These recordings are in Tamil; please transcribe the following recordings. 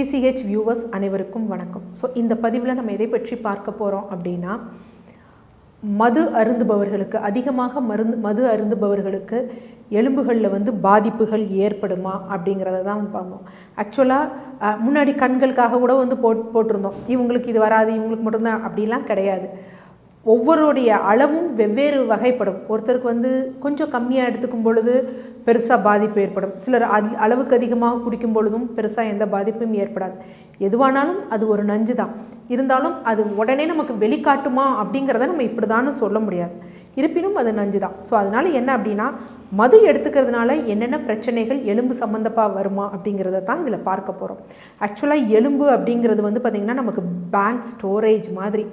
டிசிஹெச் வியூவர்ஸ் அனைவருக்கும் வணக்கம். ஸோ இந்த பதிவில் நம்ம எதை பற்றி பார்க்க போகிறோம் அப்படின்னா மது அருந்துபவர்களுக்கு அதிகமாக மருந்து மது அருந்துபவர்களுக்கு எலும்புகளில் வந்து பாதிப்புகள் ஏற்படுமா அப்படிங்கிறத தான் பார்ப்போம். ஆக்சுவலாக முன்னாடி கண்களுக்காக கூட வந்து போட் போட்டிருந்தோம். இவங்களுக்கு இது வராது இவங்களுக்கு மட்டும்தான் அப்படிலாம் கிடையாது. ஒவ்வொருடைய அளவும் வெவ்வேறு வகைப்படும். ஒருத்தருக்கு வந்து கொஞ்சம் கம்மியாக எடுத்துக்கும் பொழுது பெருசாக பாதிப்பு ஏற்படும். சிலர் அதி அளவுக்கு அதிகமாக குடிக்கும் பொழுதும் பெருசாக எந்த பாதிப்பும் ஏற்படாது. எதுவானாலும் அது ஒரு நஞ்சு தான். இருந்தாலும் அது உடனே நமக்கு வெளிக்காட்டுமா அப்படிங்கிறத நம்ம இப்படி தானே சொல்ல முடியாது. இருப்பினும் அது நஞ்சு தான். ஸோ அதனால் என்ன அப்படின்னா மது எடுத்துக்கிறதுனால என்னென்ன பிரச்சனைகள் எலும்பு சம்மந்தப்பாக வருமா அப்படிங்கிறத தான் இதில் பார்க்க போகிறோம் ஆக்சுவலாக எலும்பு அப்படிங்கிறது வந்து பார்த்திங்கன்னா நமக்கு பேங்க் ஸ்டோரேஜ் மாதிரி.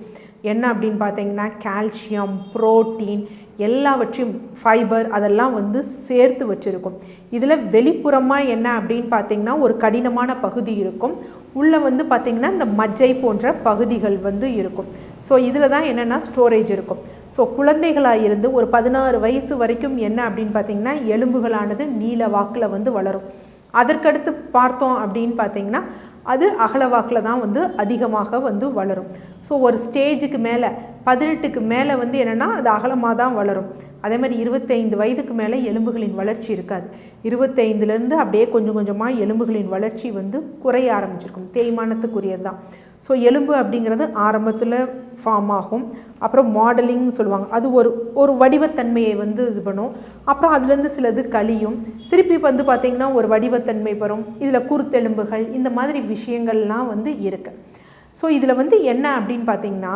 என்ன அப்படின்னு பார்த்தீங்கன்னா கால்சியம் புரோட்டீன் எல்லாவற்றையும் ஃபைபர் அதெல்லாம் வந்து சேர்த்து வச்சுருக்கும். இதில் வெளிப்புறமாக என்ன அப்படின்னு பார்த்தீங்கன்னா ஒரு கடினமான பகுதி இருக்கும். உள்ளே வந்து பார்த்திங்கன்னா இந்த மஜ்ஜை போன்ற பகுதிகள் வந்து இருக்கும். ஸோ இதில் தான் என்னென்னா ஸ்டோரேஜ் இருக்கும். ஸோ குழந்தைகளாக இருந்து ஒரு பதினாறு வயசு வரைக்கும் என்ன அப்படின்னு பார்த்தீங்கன்னா எலும்புகளானது நீல வாக்கில் வந்து வளரும். அதற்கடுத்து பார்த்தோம் அப்படின்னு பார்த்தீங்கன்னா அது அகலவாக்கில் தான் வந்து அதிகமாக வந்து வளரும். ஸோ ஒரு ஸ்டேஜுக்கு மேலே பதினெட்டுக்கு மேலே வந்து என்னென்னா அது அகலமாக தான் வளரும். அதே மாதிரி இருபத்தைந்து வயதுக்கு மேலே எலும்புகளின் வளர்ச்சி இருக்காது. இருபத்தைந்துலேருந்து அப்படியே கொஞ்சம் கொஞ்சமாக எலும்புகளின் வளர்ச்சி வந்து குறைய ஆரம்பிச்சிருக்கும். தேய்மானத்துக்குரியது தான். ஸோ எலும்பு அப்படிங்கிறது ஆரம்பத்தில் ஃபார்ம் ஆகும். அப்புறம் மாடலிங்னு சொல்லுவாங்க. அது ஒரு ஒரு வடிவத்தன்மையை வந்து இது பண்ணும். அப்புறம் அதுலேருந்து சிலது கழியும். திருப்பி வந்து பார்த்திங்கன்னா ஒரு வடிவத்தன்மை வரும். இதில் குருத்தெலும்புகள் இந்த மாதிரி விஷயங்கள்லாம் வந்து இருக்குது ஸோ இதில் வந்து என்ன அப்படின்னு பார்த்திங்கன்னா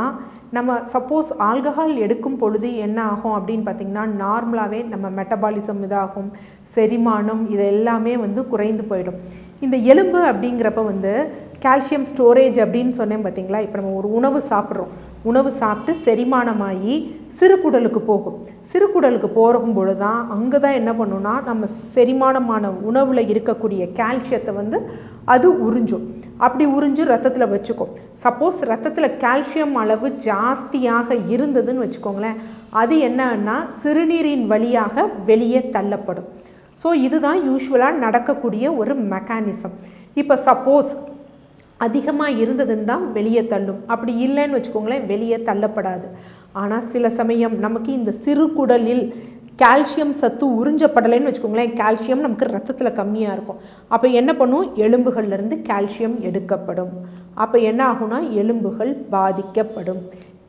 நம்ம சப்போஸ் ஆல்கஹால் எடுக்கும் பொழுது என்ன ஆகும் அப்படின்னு பார்த்திங்கன்னா நார்மலாகவே நம்ம மெட்டபாலிசம் இதாகும் செரிமானம் இது எல்லாமே வந்து குறைந்து போயிடும். இந்த எலும்பு அப்படிங்கிறப்ப வந்து கால்சியம் ஸ்டோரேஜ் அப்படின்னு சொன்னேன் பார்த்தீங்களா? இப்போ நம்ம ஒரு உணவு சாப்பிட்றோம். உணவு சாப்பிட்டு செரிமானமாகி சிறுகுடலுக்கு போகும். சிறுகுடலுக்கு போகும் பொழுது தான் அங்கே தான் என்ன பண்ணுன்னா நம்ம செரிமானமான உணவில் இருக்கக்கூடிய கால்சியத்தை வந்து அது உறிஞ்சும். அப்படி உறிஞ்சு ரத்தத்தில் வச்சுக்கும். சப்போஸ் ரத்தத்தில் கால்சியம் அளவு ஜாஸ்தியாக இருந்ததுன்னு வச்சுக்கோங்களேன் அது என்னன்னா சிறுநீரின் வழியாக வெளியே தள்ளப்படும். ஸோ இதுதான் யூஸ்வலாக நடக்கக்கூடிய ஒரு மெக்கானிசம் இப்போ சப்போஸ் அதிகமாக இருந்ததுன்னு தான் வெளியே தள்ளும். அப்படி இல்லைன்னு வச்சுக்கோங்களேன் வெளியே தள்ளப்படாது. ஆனால் சில சமயம் நமக்கு இந்த சிறு குடலில் கால்சியம் சத்து உறிஞ்சப்படலைன்னு வச்சுக்கோங்களேன் கால்சியம் நமக்கு ரத்தத்தில் கம்மியாக இருக்கும். அப்போ என்ன பண்ணும்? எலும்புகள்லேருந்து கால்சியம் எடுக்கப்படும். அப்போ என்ன ஆகும்னா எலும்புகள் பாதிக்கப்படும்.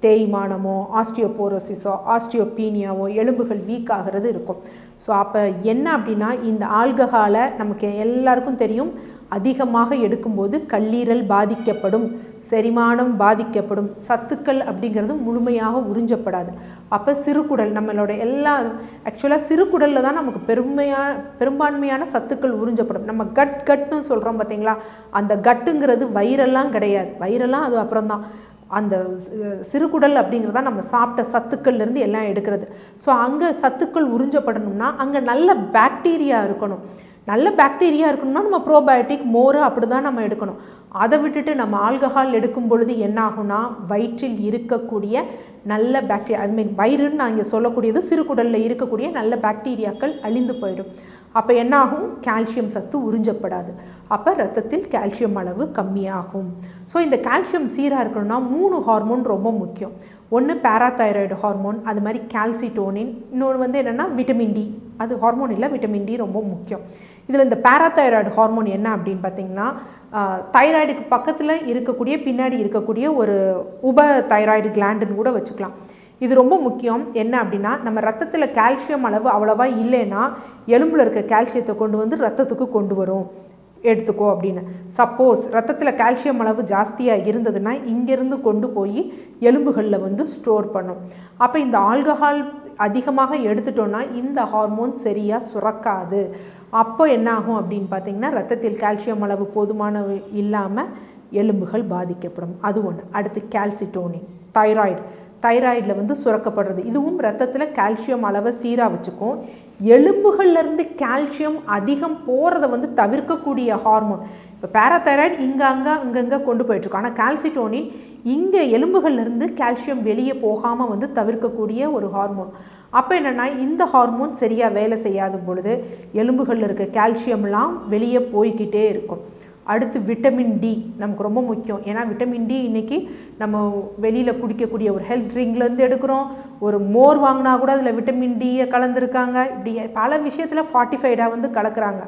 தேய்மானமோ ஆஸ்டியோபோரோசிஸோ ஆஸ்டியோபீனியாவோ எலும்புகள் வீக் ஆகிறது இருக்கும். ஸோ அப்போ என்ன அப்படின்னா இந்த ஆல்கஹாலை நமக்கு எல்லாருக்கும் தெரியும். அதிகமாக எடுக்கும்போது கல்லீரல் பாதிக்கப்படும் செரிமானம் பாதிக்கப்படும் சத்துக்கள் அப்படிங்கிறது முழுமையாக உறிஞ்சப்படாது. அப்போ சிறுகுடல் நம்மளோட எல்லா ஆக்சுவலாக சிறுகுடலில் தான் நமக்கு பெருமையான பெரும்பான்மையான சத்துக்கள் உறிஞ்சப்படும். நம்ம கட் கட்னு சொல்கிறோம் பார்த்தீங்களா அந்த கட்டுங்கிறது வயிறெல்லாம் கிடையாது. வயிறெல்லாம் அது அப்புறம் தான். அந்த சிறுகுடல் அப்படிங்கிறதா நம்ம சாப்பிட்ட சத்துக்கள்லேருந்து எல்லாம் எடுக்கிறது. ஸோ அங்கே சத்துக்கள் உறிஞ்சப்படணும்னா அங்கே நல்ல பாக்டீரியா இருக்கணும். நல்ல பாக்டீரியா இருக்கணும்னா நம்ம ப்ரோபயோட்டிக் மோர் அப்படி தான் நம்ம எடுக்கணும். அதை விட்டுட்டு நம்ம ஆல்கஹால் எடுக்கும் பொழுது என்ன ஆகும்னா வயிற்றில் இருக்கக்கூடிய நல்ல பாக்டீரியா ஐ மீன் வயிறுன்னு நான் இங்கே சொல்லக்கூடியது சிறுகுடலில் இருக்கக்கூடிய நல்ல பாக்டீரியாக்கள் அழிந்து போயிடும். அப்போ என்ன ஆகும்? கால்சியம் சத்து உறிஞ்சப்படாது. அப்போ ரத்தத்தில் கால்சியம் அளவு கம்மியாகும். ஸோ இந்த கால்சியம் சீராக இருக்கணும்னா மூணு ஹார்மோன் ரொம்ப முக்கியம். ஒன்று பேராதைராய்டு ஹார்மோன் அது மாதிரி கால்சிட்டோனின் இன்னொன்று வந்து என்னென்னா விட்டமின் டி அது ஹார்மோன் இல்லை விட்டமின் டி ரொம்ப முக்கியம். இதில் இந்த பேராதைராய்டு ஹார்மோன் என்ன அப்படின்னு பார்த்தீங்கன்னா தைராய்டுக்கு பக்கத்தில் இருக்கக்கூடிய பின்னாடி இருக்கக்கூடிய ஒரு உப தைராய்டு கிளாண்டுன்னு கூட வச்சுக்கலாம். இது ரொம்ப முக்கியம். என்ன அப்படின்னா நம்ம ரத்தத்தில் கால்சியம் அளவு அவ்வளோவா இல்லைன்னா எலும்பில் இருக்க கால்சியத்தை கொண்டு வந்து ரத்தத்துக்கு கொண்டு வரும். எடுத்துக்கோ அப்படின்னு. சப்போஸ் ரத்தத்தில் கால்சியம் அளவு ஜாஸ்தியாக இருந்ததுன்னா இங்கேருந்து கொண்டு போய் எலும்புகளில் வந்து ஸ்டோர் பண்ணும். அப்போ இந்த ஆல்கஹால் அதிகமாக எடுத்துட்டோன்னா இந்த ஹார்மோன் சரியாக சுரக்காது. அப்போ என்ன ஆகும் அப்படின்னு பார்த்தீங்கன்னா ரத்தத்தில் கால்சியம் அளவு போதுமான இல்லாமல் எலும்புகள் பாதிக்கப்படும். அது ஒன்று அடுத்து கால்சிட்டோனின் தைராய்டு தைராய்டில் வந்து சுரக்கப்படுறது. இதுவும் ரத்தத்தில் கால்சியம் அளவை சீராக வச்சுக்கும். எலும்புகள்லேருந்து கால்சியம் அதிகம் போகிறத வந்து தவிர்க்கக்கூடிய ஹார்மோன் இப்போ பேராதைராய்டு இங்கே அங்கே அங்கங்கே கொண்டு போயிட்டுருக்கோம் ஆனால் கால்சிட்டோனின் இங்கே எலும்புகள்லேருந்து கால்சியம் வெளியே போகாமல் வந்து தவிர்க்கக்கூடிய ஒரு ஹார்மோன் அப்போ என்னென்னா இந்த ஹார்மோன் சரியாக வேலை செய்யாத பொழுது எலும்புகளில் இருக்க கால்சியம்லாம் வெளியே போய்கிட்டே இருக்கும். அடுத்து விட்டமின் டி நமக்கு ரொம்ப முக்கியம். ஏன்னா விட்டமின் டி இன்றைக்கி நம்ம வெளியில் குடிக்கக்கூடிய ஒரு ஹெல்த் ட்ரிங்க்லேருந்து எடுக்கிறோம். ஒரு மோர் வாங்கினா கூட அதில் விட்டமின் டியை கலந்துருக்காங்க. இப்படி பல விஷயத்தில் ஃபார்ட்டிஃபைடாக வந்து கலக்கிறாங்க.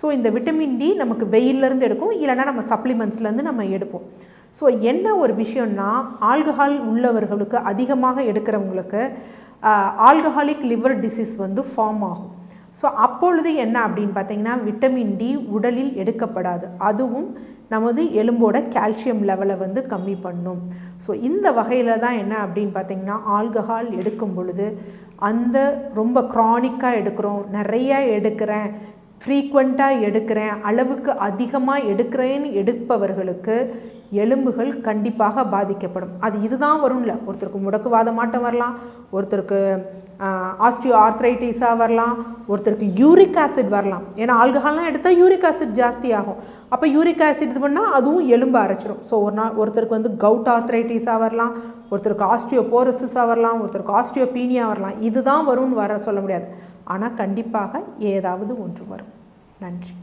ஸோ இந்த விட்டமின் டி நமக்கு வெயிலேருந்து எடுக்கும். இல்லைனா நம்ம சப்ளிமெண்ட்ஸ்லேருந்து நம்ம எடுப்போம். ஸோ என்ன ஒரு விஷயம்னா ஆல்கஹால் உள்ளவர்களுக்கு அதிகமாக எடுக்கிறவங்களுக்கு ஆல்கஹாலிக் லிவர் டிசீஸ் வந்து ஃபார்ம் ஆகும். ஸோ அப்பொழுது என்ன அப்படின்னு பார்த்தீங்கன்னா விட்டமின் டி உடலில் எடுக்கப்படாது. அதுவும் நமது எலும்போட கால்சியம் லெவலை வந்து கம்மி பண்ணும். ஸோ இந்த வகையில் தான் என்ன அப்படின்னு பார்த்தீங்கன்னா ஆல்கஹால் எடுக்கும் பொழுது அந்த ரொம்ப க்ரானிக்காக எடுக்கிறோம் நிறைய எடுக்கிறேன் ஃப்ரீக்வெண்ட்டாக எடுக்கிறேன் அளவுக்கு அதிகமாக எடுக்கிறேன்னு எடுப்பவர்களுக்கு எலும்புகள் கண்டிப்பாக பாதிக்கப்படும். அது இதுதான் வரும்ல. ஒருத்தருக்கு முடக்குவாத மாட்டம் வரலாம் ஒருத்தருக்கு ஆஸ்டியோ ஆர்த்ரைட்டிஸாக வரலாம் ஒருத்தருக்கு யூரிக் ஆசிட் வரலாம். ஏன்னா ஆல்கஹால்லாம் எடுத்தால் யூரிக் ஆசிட் ஜாஸ்தி ஆகும் அப்போ யூரிக் ஆசிட் இது பண்ணால் அதுவும் எலும்பு அரைச்சிரும். ஸோ ஒரு நாள் ஒருத்தருக்கு வந்து கவுட் ஆர்த்ரைட்டிஸாக வரலாம் ஒருத்தருக்கு ஆஸ்டியோ போரஸஸாக வரலாம் ஒருத்தருக்கு ஆஸ்டியோ பீனியா வரலாம். இதுதான் வரும்னு வர சொல்ல முடியாது. ஆனால் கண்டிப்பாக ஏதாவது ஒன்று வரும். நன்றி.